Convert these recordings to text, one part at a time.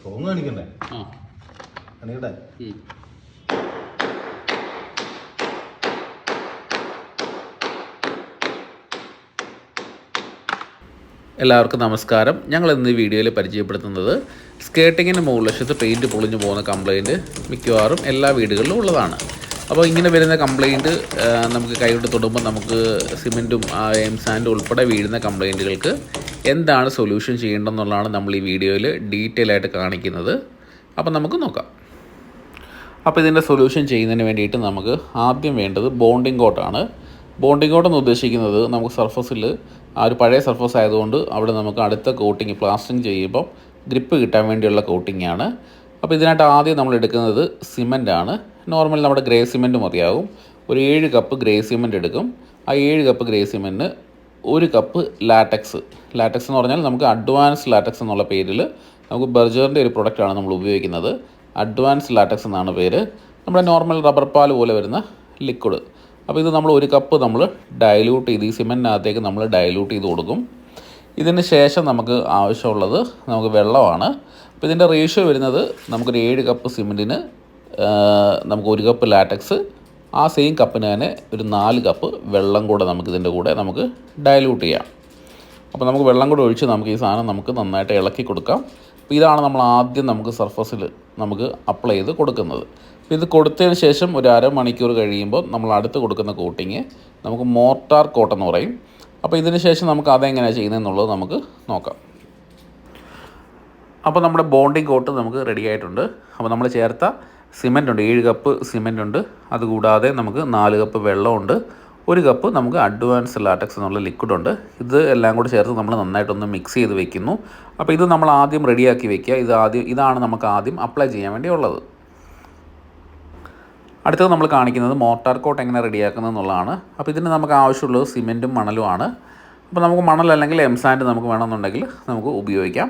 Strong കാണിക്കണ്ടേ? കാണിക്കട്ടെ എല്ലാവർക്കും നമസ്കാരം. ഞങ്ങൾ ഇന്ന് ഈ വീഡിയോയിൽ പരിചയപ്പെടുത്തുന്നത് സ്കേട്ടിങ്ങിന്റെ മുകളിൽ വശത്ത് പെയിന്റ് പൊളിഞ്ഞു പോകുന്ന കംപ്ലയിന്റ് മിക്കവാറും എല്ലാ വീടുകളിലും ഉള്ളതാണ്. അപ്പോൾ ഇങ്ങനെ വരുന്ന കംപ്ലൈന്റ് നമുക്ക് കൈകൊണ്ട് തൊടുമ്പോൾ നമുക്ക് സിമെന്റും എം സാൻഡും ഉൾപ്പെടെ വീഴുന്ന കംപ്ലൈന്റുകൾക്ക് എന്താണ് സൊല്യൂഷൻ ചെയ്യേണ്ടതെന്നുള്ളതാണ് നമ്മൾ ഈ വീഡിയോയിൽ ഡീറ്റെയിൽ ആയിട്ട് കാണിക്കുന്നത്. അപ്പോൾ നമുക്ക് നോക്കാം. അപ്പോൾ ഇതിന്റെ സൊല്യൂഷൻ ചെയ്യുന്നതിന് വേണ്ടിയിട്ട് നമുക്ക് ആദ്യം വേണ്ടത് ബോണ്ടിങ് കോട്ടാണ് ബോണ്ടിങ് കോട്ട് എന്ന് ഉദ്ദേശിക്കുന്നത് നമുക്ക് സർഫസിൽ ആ ഒരു പഴയ സർഫസ് ആയതുകൊണ്ട് അവിടെ നമുക്ക് അടുത്ത കോട്ടിങ് പ്ലാസ്റ്ററിങ് ചെയ്യുമ്പോൾ ഗ്രിപ്പ് കിട്ടാൻ വേണ്ടിയുള്ള കോട്ടിംഗ് ആണ്. അപ്പോൾ ഇതിനായിട്ട് ആദ്യം നമ്മൾ എടുക്കുന്നത് സിമന്റ് ആണ്. നോർമൽ നമ്മുടെ ഗ്രേ സിമെന്റ് മതിയാകും ഒരു ഏഴ് കപ്പ് ഗ്രേ സിമെന്റ് എടുക്കും. ആ ഏഴ് കപ്പ് ഗ്രേ സിമെന്റ് ഒരു കപ്പ് ലാറ്റക്സ് ലാറ്റക്സ് എന്ന് പറഞ്ഞാൽ നമുക്ക് അഡ്വാൻസ് ലാറ്റക്സ് എന്നുള്ള പേരിൽ നമുക്ക് ബർജറിന്റെ ഒരു പ്രൊഡക്റ്റാണ് നമ്മൾ ഉപയോഗിക്കുന്നത്. അഡ്വാൻസ് ലാറ്റക്സ് എന്നാണ് പേര്. നമ്മുടെ നോർമൽ റബ്ബർ പാൽ പോലെ വരുന്ന ലിക്വിഡ് അപ്പോൾ ഇത് നമ്മൾ ഒരു കപ്പ് നമ്മൾ ഡയലൂട്ട് ചെയ്ത് ഈ സിമെന്റിനകത്തേക്ക് നമ്മൾ ഡയലൂട്ട് ചെയ്ത് കൊടുക്കും. ഇതിന് ശേഷം നമുക്ക് ആവശ്യമുള്ളത് നമുക്ക് വെള്ളമാണ്. അപ്പോൾ ഇതിന്റെ റേഷ്യോ വരുന്നത് നമുക്കൊരു ഏഴ് കപ്പ് സിമെന്റിന് നമുക്ക് ഒരു കപ്പ് ലാറ്റക്സ് ആ സെയിം കപ്പിന് തന്നെ ഒരു നാല് കപ്പ് വെള്ളം കൂടെ നമുക്ക് ഇതിന്റെ കൂടെ നമുക്ക് ഡയലൂട്ട് ചെയ്യാം. അപ്പോൾ നമുക്ക് വെള്ളം കൂടെ ഒഴിച്ച് നമുക്ക് ഈ സാധനം നമുക്ക് നന്നായിട്ട് ഇളക്കി കൊടുക്കാം. അപ്പോൾ ഇതാണ് നമ്മൾ ആദ്യം നമുക്ക് സർഫസിൽ നമുക്ക് അപ്ലൈ ചെയ്ത് കൊടുക്കുന്നത്. അപ്പോൾ ഇത് കൊടുത്തതിന് ശേഷം ഒരു അരമണിക്കൂർ കഴിയുമ്പോൾ നമ്മൾ അടുത്ത് കൊടുക്കുന്ന കോട്ടിങ് നമുക്ക് മോർട്ടാർ കോട്ട് എന്ന് പറയും. അപ്പോൾ ഇതിന് ശേഷം നമുക്ക് അതെങ്ങനെയാണ് ചെയ്യുന്നതെന്നുള്ളത് നമുക്ക് നോക്കാം. അപ്പോൾ നമ്മുടെ ബോണ്ടിങ് കോട്ട് നമുക്ക് റെഡി ആയിട്ടുണ്ട്. അപ്പോൾ നമ്മൾ ചേർത്ത സിമന്റ് ഉണ്ട് ഏഴ് കപ്പ് സിമന്റ് ഉണ്ട് അതുകൂടാതെ നമുക്ക് നാല് കപ്പ് വെള്ളമുണ്ട്. ഒരു കപ്പ് നമുക്ക് അഡ്വാൻസ് ലാറ്റക്സ് എന്നുള്ള ലിക്വിഡ് ഉണ്ട് ഇത് എല്ലാം കൂടി ചേർത്ത് നമ്മൾ നന്നായിട്ടൊന്ന് മിക്സ് ചെയ്ത് വെക്കുന്നു. അപ്പോൾ ഇത് നമ്മൾ ആദ്യം റെഡിയാക്കി വെക്കുക. ഇത് ആദ്യം ഇതാണ് നമുക്ക് ആദ്യം അപ്ലൈ ചെയ്യാൻ വേണ്ടി ഉള്ളത്. അടുത്തത് നമ്മൾ കാണിക്കുന്നത് മോട്ടാർ കോട്ട് എങ്ങനെ റെഡിയാക്കുന്നത് എന്നുള്ളതാണ്. അപ്പോൾ ഇതിന് നമുക്ക് ആവശ്യമുള്ളത് സിമെന്റും മണലുമാണ് അപ്പോൾ നമുക്ക് മണൽ അല്ലെങ്കിൽ എം സാൻഡ് നമുക്ക് വേണമെന്നുണ്ടെങ്കിൽ നമുക്ക് ഉപയോഗിക്കാം.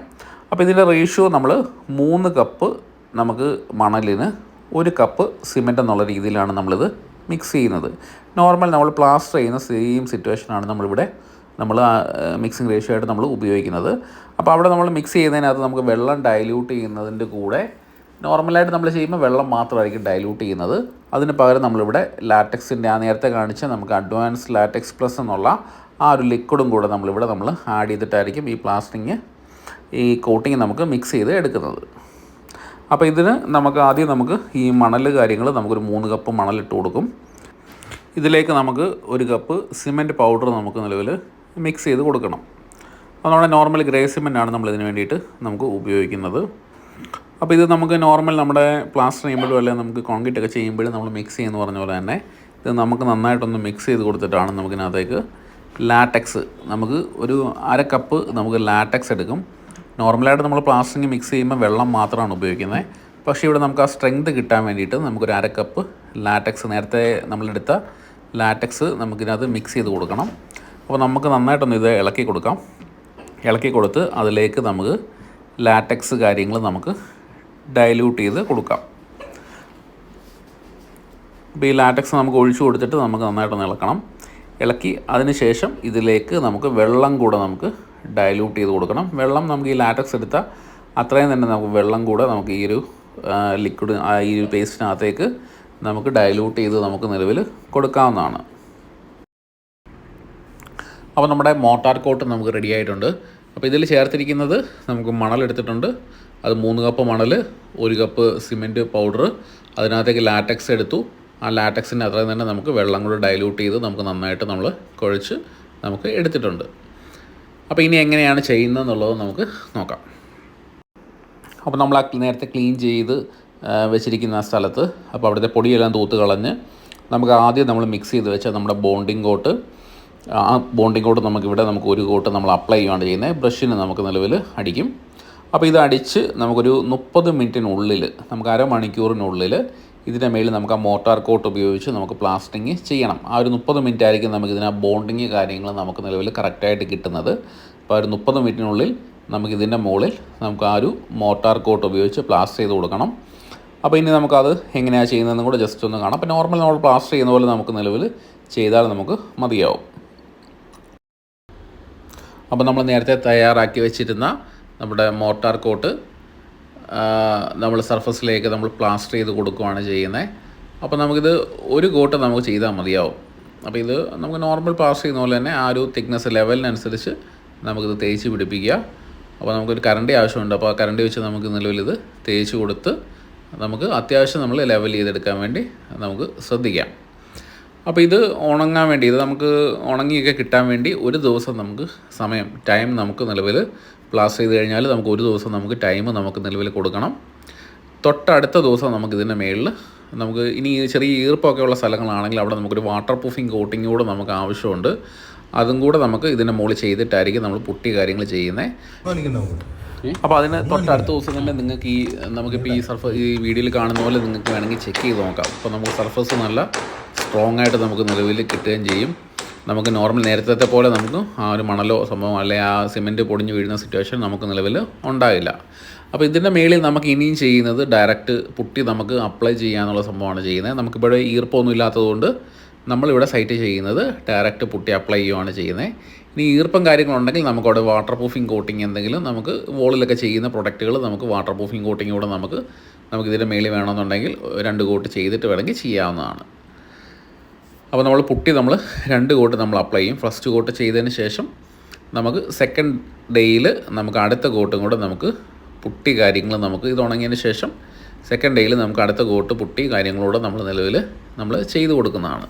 അപ്പോൾ ഇതിന്റെ റേഷ്യോ നമ്മൾ മൂന്ന് കപ്പ് നമുക്ക് മണലിന് ഒരു കപ്പ് സിമെന്റ് എന്നുള്ള രീതിയിലാണ് നമ്മളിത് മിക്സ് ചെയ്യുന്നത്. നോർമൽ നമ്മൾ പ്ലാസ്റ്റർ ചെയ്യുന്ന സെയിം സിറ്റുവേഷനാണ് നമ്മളിവിടെ നമ്മൾ മിക്സിംഗ് റേഷ്യോ ആയിട്ട് നമ്മൾ ഉപയോഗിക്കുന്നത്. അപ്പോൾ അവിടെ നമ്മൾ മിക്സ് ചെയ്യുന്നതിനകത്ത് നമുക്ക് വെള്ളം ഡൈല്യൂട്ട് ചെയ്യുന്നതിന്റെ കൂടെ നോർമലായിട്ട് നമ്മൾ ചെയ്യുമ്പോൾ വെള്ളം മാത്രമായിരിക്കും ഡൈല്യൂട്ട് ചെയ്യുന്നത്. അതിന് പകരം നമ്മളിവിടെ ലാറ്റക്സിന്റെ ആ നേരത്തെ കാണിച്ച നമുക്ക് അഡ്വാൻസ് ലാറ്റക്സ് പ്ലസ് എന്നുള്ള ആ ഒരു ലിക്വിഡും കൂടെ നമ്മളിവിടെ നമ്മൾ ആഡ് ചെയ്തിട്ടായിരിക്കും ഈ പ്ലാസ്റ്റിങ് ഈ കോട്ടിങ് നമുക്ക് മിക്സ് ചെയ്ത് എടുക്കുന്നത്. അപ്പോൾ ഇതിന് നമുക്ക് ആദ്യം നമുക്ക് ഈ മണൽ കാര്യങ്ങൾ നമുക്കൊരു മൂന്ന് കപ്പ് മണൽ ഇട്ട് കൊടുക്കും. ഇതിലേക്ക് നമുക്ക് ഒരു കപ്പ് സിമന്റ് പൗഡർ നമുക്ക് നിലവിൽ മിക്സ് ചെയ്ത് കൊടുക്കണം. അപ്പോൾ നമ്മുടെ നോർമൽ ഗ്രേ സിമന്റ് നമ്മൾ ഇതിന് വേണ്ടിയിട്ട് നമുക്ക് ഉപയോഗിക്കുന്നത്. അപ്പോൾ ഇത് നമുക്ക് നോർമൽ നമ്മുടെ പ്ലാസ്റ്റർ ചെയ്യുമ്പോഴും അല്ലെങ്കിൽ നമുക്ക് കോൺക്രീറ്റ് ഒക്കെ ചെയ്യുമ്പോഴും നമ്മൾ മിക്സ് ചെയ്യുന്ന പറഞ്ഞ പോലെ തന്നെ ഇത് നമുക്ക് നന്നായിട്ടൊന്ന് മിക്സ് ചെയ്ത് കൊടുത്തിട്ടാണ് നമുക്കിനകത്തേക്ക് ലാറ്റക്സ് നമുക്ക് ഒരു അര കപ്പ് നമുക്ക് ലാറ്റക്സ് എടുക്കും. നോർമലായിട്ട് നമ്മൾ പ്ലാസ്റ്ററിങ് മിക്സ് ചെയ്യുമ്പോൾ വെള്ളം മാത്രമാണ് ഉപയോഗിക്കുന്നത്. പക്ഷേ ഇവിടെ നമുക്ക് ആ സ്ട്രെങ്ത് കിട്ടാൻ വേണ്ടിയിട്ട് നമുക്കൊരു അര കപ്പ് ലാറ്റക്സ് നേരത്തെ നമ്മളെടുത്ത ലാറ്റക്സ് നമുക്കിതിനകത്ത് മിക്സ് ചെയ്ത് കൊടുക്കണം. അപ്പോൾ നമുക്ക് നന്നായിട്ടൊന്ന് ഇത് ഇളക്കി കൊടുക്കാം. ഇളക്കി കൊടുത്ത് അതിലേക്ക് നമുക്ക് ലാറ്റക്സ് കാര്യങ്ങൾ നമുക്ക് ഡൈല്യൂട്ട് ചെയ്ത് കൊടുക്കാം. അപ്പോൾ ഈ ലാറ്റക്സ് നമുക്ക് ഒഴിച്ചു കൊടുത്തിട്ട് നമുക്ക് നന്നായിട്ടൊന്ന് ഇളക്കണം. ഇളക്കി അതിന് ശേഷം ഇതിലേക്ക് നമുക്ക് വെള്ളം കൂടെ നമുക്ക് ഡൈല്യൂട്ട് ചെയ്ത് കൊടുക്കണം. വെള്ളം നമുക്ക് ഈ ലാറ്റക്സ് എടുത്താൽ അത്രയും തന്നെ നമുക്ക് വെള്ളം കൂടെ നമുക്ക് ഈ ഒരു ലിക്വിഡ് ഈ ഒരു പേസ്റ്റിനകത്തേക്ക് നമുക്ക് ഡയലൂട്ട് ചെയ്ത് നമുക്ക് നിലവിൽ കൊടുക്കാവുന്നതാണ്. അപ്പോൾ നമ്മുടെ മോട്ടാർ കോട്ട് നമുക്ക് റെഡി ആയിട്ടുണ്ട്. അപ്പോൾ ഇതിൽ ചേർത്തിരിക്കുന്നത് നമുക്ക് മണൽ എടുത്തിട്ടുണ്ട്. അത് മൂന്ന് കപ്പ് മണൽ ഒരു കപ്പ് സിമെന്റ് പൗഡർ അതിനകത്തേക്ക് ലാറ്റക്സ് എടുത്തു. ആ ലാറ്റക്സിന്റെ അത്രയും തന്നെ നമുക്ക് വെള്ളം കൂടെ ഡയലൂട്ട് ചെയ്ത് നമുക്ക് നന്നായിട്ട് നമ്മൾ കുഴച്ച് നമുക്ക് എടുത്തിട്ടുണ്ട്. അപ്പോൾ ഇനി എങ്ങനെയാണ് ചെയ്യുന്നതെന്നുള്ളത് നമുക്ക് നോക്കാം. അപ്പോൾ നമ്മൾ ആ നേരത്തെ ക്ലീൻ ചെയ്ത് വെച്ചിരിക്കുന്ന ആ സ്ഥലത്ത് അപ്പോൾ അവിടുത്തെ പൊടിയെല്ലാം തൂത്ത് കളഞ്ഞ് നമുക്ക് ആദ്യം നമ്മൾ മിക്സ് ചെയ്ത് വെച്ച നമ്മുടെ ബോണ്ടിങ് കോട്ട് ആ ബോണ്ടിങ് കോട്ട് നമുക്കിവിടെ നമുക്ക് ഒരു കോട്ട് നമ്മൾ അപ്ലൈ ചെയ്യുകയാണ് ചെയ്യുന്നത്. ബ്രഷിന് നമുക്ക് നിലവിൽ അടിക്കും. അപ്പോൾ ഇത് അടിച്ച് നമുക്കൊരു മുപ്പത് മിനിറ്റിനുള്ളിൽ നമുക്ക് അരമണിക്കൂറിനുള്ളിൽ ഇതിന്റെ മേളിൽ നമുക്ക് ആ മോട്ടാർ കോട്ട് ഉപയോഗിച്ച് നമുക്ക് പ്ലാസ്റ്റിങ് ചെയ്യണം. ആ ഒരു മുപ്പത് മിനിറ്റ് ആയിരിക്കും നമുക്ക് ഇതിന് ബോണ്ടിങ് കാര്യങ്ങൾ നമുക്ക് നിലവിൽ കറക്റ്റായിട്ട് കിട്ടുന്നത്. അപ്പോൾ ആ ഒരു മുപ്പത് മിനിറ്റിനുള്ളിൽ നമുക്ക് ഇതിന്റെ മുകളിൽ നമുക്ക് ആ ഒരു മോട്ടാർ കോട്ട് ഉപയോഗിച്ച് പ്ലാസ്റ്റർ ചെയ്ത് കൊടുക്കണം. അപ്പോൾ ഇനി നമുക്കത് എങ്ങനെയാണ് ചെയ്യുന്നതെന്നും കൂടെ ജസ്റ്റ് ഒന്ന് കാണാം. അപ്പോൾ നോർമൽ നമ്മൾ പ്ലാസ്റ്റർ ചെയ്യുന്ന പോലെ നമുക്ക് നിലവിൽ ചെയ്താൽ നമുക്ക് മതിയാവും. അപ്പോൾ നമ്മൾ നേരത്തെ തയ്യാറാക്കി വെച്ചിരുന്ന നമ്മുടെ മോട്ടാർ കോട്ട് നമ്മൾ സർഫസിലേക്ക് നമ്മൾ പ്ലാസ്റ്റർ ചെയ്ത് കൊടുക്കുകയാണ് ചെയ്യുന്നത് അപ്പോൾ നമുക്കിത് ഒരു കോട്ട് നമുക്ക് ചെയ്താൽ മതിയാവും. അപ്പോൾ ഇത് നമുക്ക് നോർമൽ പ്ലാസ്റ്റർ ചെയ്യുന്ന പോലെ തന്നെ ആ ഒരു തിക്നെസ് ലെവലിനനുസരിച്ച് നമുക്കിത് തേച്ച് പിടിപ്പിക്കുക. അപ്പോൾ നമുക്കൊരു കറണ്ടി ആവശ്യമുണ്ട്. അപ്പോൾ ആ കറണ്ടി വെച്ച് നമുക്ക് നിലവിലിത് തേച്ച് കൊടുത്ത് നമുക്ക് അത്യാവശ്യം നമ്മൾ ലെവൽ ചെയ്തെടുക്കാൻ വേണ്ടി നമുക്ക് ശ്രദ്ധിക്കാം. അപ്പോൾ ഇത് ഉണങ്ങാൻ വേണ്ടി ഇത് നമുക്ക് ഉണങ്ങിയൊക്കെ കിട്ടാൻ വേണ്ടി ഒരു ദിവസം നമുക്ക് സമയം ടൈം നമുക്ക് നിലവിൽ പ്ലാസ്റ്റർ ചെയ്ത് കഴിഞ്ഞാൽ നമുക്ക് ഒരു ദിവസം നമുക്ക് ടൈം നമുക്ക് നിലവിൽ കൊടുക്കണം. തൊട്ടടുത്ത ദിവസം നമുക്ക് ഇതിന്റെ മേളിൽ നമുക്ക് ഇനി ചെറിയ ഈർപ്പമൊക്കെ ഉള്ള സ്ഥലങ്ങളാണെങ്കിൽ അവിടെ നമുക്കൊരു വാട്ടർ പ്രൂഫിങ് കോട്ടിങ് കൂടെ നമുക്ക് ആവശ്യമുണ്ട്. അതും കൂടെ നമുക്ക് ഇതിന്റെ മുകളിൽ ചെയ്തിട്ടായിരിക്കും നമ്മൾ പുട്ടി കാര്യങ്ങൾ ചെയ്യുന്നത് അപ്പോൾ അതിന് തൊട്ടടുത്ത ദിവസം തന്നെ നിങ്ങൾക്ക് ഈ നമുക്കിപ്പോൾ ഈ സർഫ് ഈ വീഡിയോയിൽ കാണുന്ന പോലെ നിങ്ങൾക്ക് വേണമെങ്കിൽ ചെക്ക് ചെയ്ത് നോക്കാം. അപ്പോൾ നമുക്ക് സർഫസ് നല്ല സ്ട്രോങ് ആയിട്ട് നമുക്ക് നിലവിൽ കിട്ടുകയും ചെയ്യും. നമുക്ക് നോർമൽ നേരത്തെ പോലെ നമുക്ക് ആ ഒരു മണലോ സംഭവം അല്ലെങ്കിൽ ആ സിമെന്റ് പൊടിഞ്ഞ് വീഴുന്ന സിറ്റുവേഷൻ നമുക്ക് നിലവിൽ ഉണ്ടായില്ല. അപ്പോൾ ഇതിന്റെ മേളിൽ നമുക്ക് ഇനിയും ചെയ്യുന്നത് ഡയറക്റ്റ് പുട്ടി നമുക്ക് അപ്ലൈ ചെയ്യാന്നുള്ള സംഭവമാണ് ചെയ്യുന്നത്. നമുക്കിവിടെ ഈർപ്പമൊന്നും ഇല്ലാത്തതുകൊണ്ട് നമ്മളിവിടെ സൈറ്റ് ചെയ്യുന്നത് ഡയറക്റ്റ് പുട്ടി അപ്ലൈ ചെയ്യുകയാണ് ചെയ്യുന്നത്. ഇനി ഈർപ്പം കാര്യങ്ങളുണ്ടെങ്കിൽ നമുക്കവിടെ വാട്ടർ പ്രൂഫിംഗ് കോട്ടിങ് എന്തെങ്കിലും നമുക്ക് വോളിലൊക്കെ ചെയ്യുന്ന പ്രൊഡക്റ്റുകൾ നമുക്ക് വാട്ടർ പ്രൂഫിംഗ് കോട്ടിംഗ് കൂടെ നമുക്ക് നമുക്കിതിന്റെ മേളിൽ വേണമെന്നുണ്ടെങ്കിൽ രണ്ട് കോട്ട് ചെയ്തിട്ട് വേണമെങ്കിൽ ചെയ്യാവുന്നതാണ്. അപ്പോൾ നമ്മൾ പുട്ടി നമ്മൾ രണ്ട് കോട്ട് നമ്മൾ അപ്ലൈ ചെയ്യും. ഫസ്റ്റ് കോട്ട് ചെയ്തതിന് ശേഷം നമുക്ക് സെക്കൻഡ് ഡേയിൽ നമുക്ക് അടുത്ത കോട്ടും കൂടെ നമുക്ക് പുട്ടി കാര്യങ്ങൾ നമുക്ക് ഇത് ഉണങ്ങിയതിന് ശേഷം സെക്കൻഡ് ഡേയിൽ നമുക്ക് അടുത്ത കോട്ട് പുട്ടി കാര്യങ്ങളോട് നമ്മൾ നിലവിൽ നമ്മൾ ചെയ്തു കൊടുക്കുന്നതാണ്.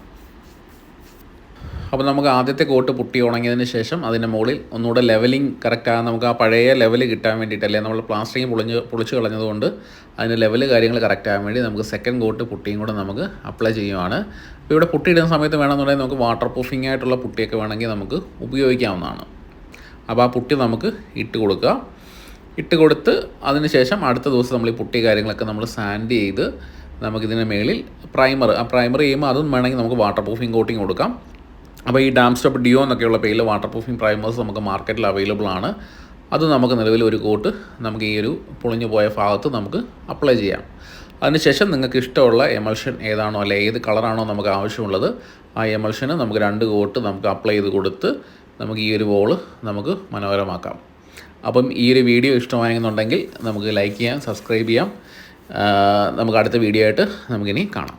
അപ്പോൾ നമുക്ക് ആദ്യത്തെ കോട്ട് പുട്ടി ഉണങ്ങിയതിന് ശേഷം അതിന്റെ മുകളിൽ ഒന്നുകൂടെ ലെവലിംഗ് കറക്റ്റാകാൻ നമുക്ക് ആ പഴയ ലെവൽ കിട്ടാൻ വേണ്ടിയിട്ടല്ലേ നമ്മൾ പ്ലാസ്റ്ററിങ് പൊളിഞ്ഞ് പൊളിച്ച് കളഞ്ഞതുകൊണ്ട് അതിന്റെ ലെവൽ കാര്യങ്ങൾ കറക്റ്റ് ആകാൻ വേണ്ടി നമുക്ക് സെക്കൻഡ് കോട്ട് പുട്ടിയും കൂടെ നമുക്ക് അപ്ലൈ ചെയ്യുവാണ്. അപ്പോൾ ഇവിടെ പുട്ടി ഇടുന്ന സമയത്ത് വേണമെന്നുണ്ടെങ്കിൽ നമുക്ക് വാട്ടർ പ്രൂഫിംഗ് ആയിട്ടുള്ള പുട്ടിയൊക്കെ വേണമെങ്കിൽ നമുക്ക് ഉപയോഗിക്കാവുന്നതാണ്. അപ്പോൾ ആ പുട്ടി നമുക്ക് ഇട്ട് കൊടുക്കുക. ഇട്ട് കൊടുത്ത് അതിന് ശേഷം അടുത്ത ദിവസം നമ്മൾ ഈ പുട്ടി കാര്യങ്ങളൊക്കെ നമ്മൾ സാൻഡ് ചെയ്ത് നമുക്കിതിന്റെ മേളിൽ പ്രൈമർ ആ പ്രൈമർ ചെയ്യുമ്പോൾ അതും വേണമെങ്കിൽ നമുക്ക് വാട്ടർ പ്രൂഫിംഗ് കോട്ടിങ് കൊടുക്കാം. അപ്പോൾ ഈ ഡാം സ്റ്റോപ്പ് ഡിയോ എന്നൊക്കെയുള്ള പേരിൽ വാട്ടർ പ്രൂഫിംഗ് പ്രൈമേഴ്സ് നമുക്ക് മാർക്കറ്റിൽ അവൈലബിൾ ആണ്. അത് നമുക്ക് നിലവിൽ ഒരു കോട്ട് നമുക്ക് ഈ ഒരു പൊളിഞ്ഞു പോയ ഭാഗത്ത് നമുക്ക് അപ്ലൈ ചെയ്യാം. അതിനുശേഷം നിങ്ങൾക്ക് ഇഷ്ടമുള്ള എമൽഷൻ ഏതാണോ അല്ലെ ഏത് കളറാണോ നമുക്ക് ആവശ്യമുള്ളത് ആ എമൽഷന് നമുക്ക് രണ്ട് കോട്ട് നമുക്ക് അപ്ലൈ ചെയ്ത് കൊടുത്ത് നമുക്ക് ഈ ഒരു ബോൾ നമുക്ക് മനോഹരമാക്കാം. അപ്പം ഈ ഒരു വീഡിയോ ഇഷ്ടമായെന്നുണ്ടെങ്കിൽ നമുക്ക് ലൈക്ക് ചെയ്യാം സബ്സ്ക്രൈബ് ചെയ്യാം. നമുക്ക് അടുത്ത വീഡിയോ ആയിട്ട് നമുക്കിനി കാണാം.